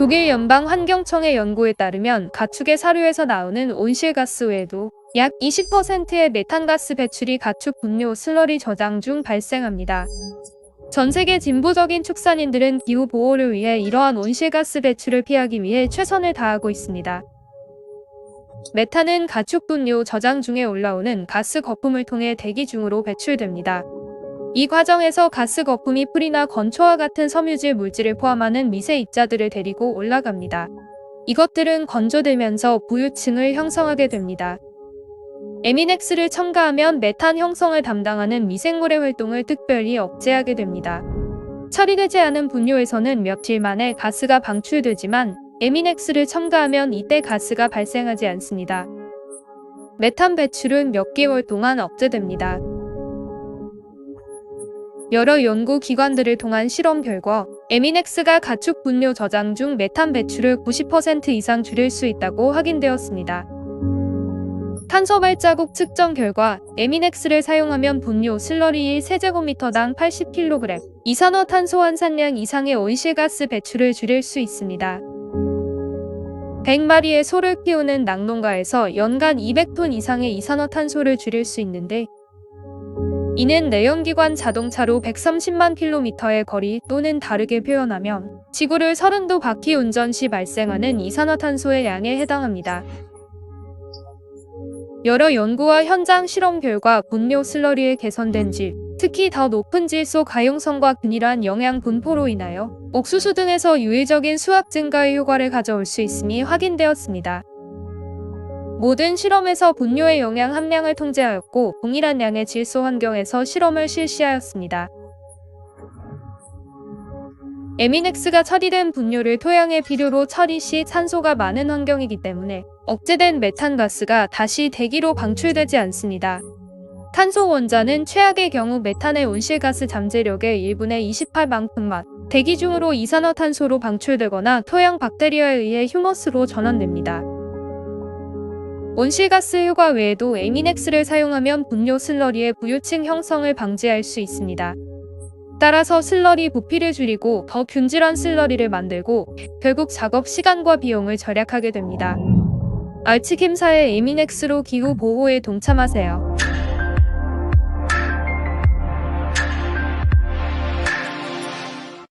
독일 연방 환경청의 연구에 따르면 가축의 사료에서 나오는 온실가스 외에도 약 20%의 메탄가스 배출이 가축 분뇨 슬러리 저장 중 발생합니다. 전 세계 진보적인 축산인들은 기후 보호를 위해 이러한 온실가스 배출을 피하기 위해 최선을 다하고 있습니다. 메탄은 가축 분뇨 저장 중에 올라오는 가스 거품을 통해 대기 중으로 배출됩니다. 이 과정에서 가스 거품이 풀이나 건초와 같은 섬유질 물질을 포함하는 미세 입자들을 데리고 올라갑니다. 이것들은 건조되면서 부유층을 형성하게 됩니다. 에미넥스를 첨가하면 메탄 형성을 담당하는 미생물의 활동을 특별히 억제하게 됩니다. 처리되지 않은 분뇨에서는 며칠 만에 가스가 방출되지만 에미넥스를 첨가하면 이때 가스가 발생하지 않습니다. 메탄 배출은 몇 개월 동안 억제됩니다. 여러 연구 기관들을 통한 실험 결과 에미넥스가 가축 분뇨 저장 중 메탄 배출을 90% 이상 줄일 수 있다고 확인되었습니다. 탄소 발자국 측정 결과 에미넥스를 사용하면 분뇨 슬러리 1세제곱미터당 80kg 이산화탄소 환산량 이상의 온실가스 배출을 줄일 수 있습니다. 100마리의 소를 키우는 낙농가에서 연간 200톤 이상의 이산화탄소를 줄일 수 있는데 이는 내연기관 자동차로 130만 킬로미터의 거리 또는 다르게 표현하면 지구를 30도 바퀴 운전 시 발생하는 이산화탄소의 양에 해당합니다. 여러 연구와 현장 실험 결과 분뇨 슬러리의 개선된 질, 특히 더 높은 질소 가용성과 균일한 영양 분포로 인하여 옥수수 등에서 유의적인 수확 증가의 효과를 가져올 수 있음이 확인되었습니다. 모든 실험에서 분뇨의 영양 함량을 통제하였고 동일한 양의 질소 환경에서 실험을 실시하였습니다. 에미넥스가 처리된 분뇨를 토양의 비료로 처리 시 산소가 많은 환경이기 때문에 억제된 메탄가스가 다시 대기로 방출되지 않습니다. 탄소 원자는 최악의 경우 메탄의 온실가스 잠재력의 1분의 28만큼만 대기 중으로 이산화탄소로 방출되거나 토양 박테리아에 의해 휴머스로 전환됩니다. 온실가스 효과 외에도 에미넥스를 사용하면 분뇨 슬러리의 부유층 형성을 방지할 수 있습니다. 따라서 슬러리 부피를 줄이고 더 균질한 슬러리를 만들고 결국 작업 시간과 비용을 절약하게 됩니다. 알츠김사의 에미넥스로 기후 보호에 동참하세요.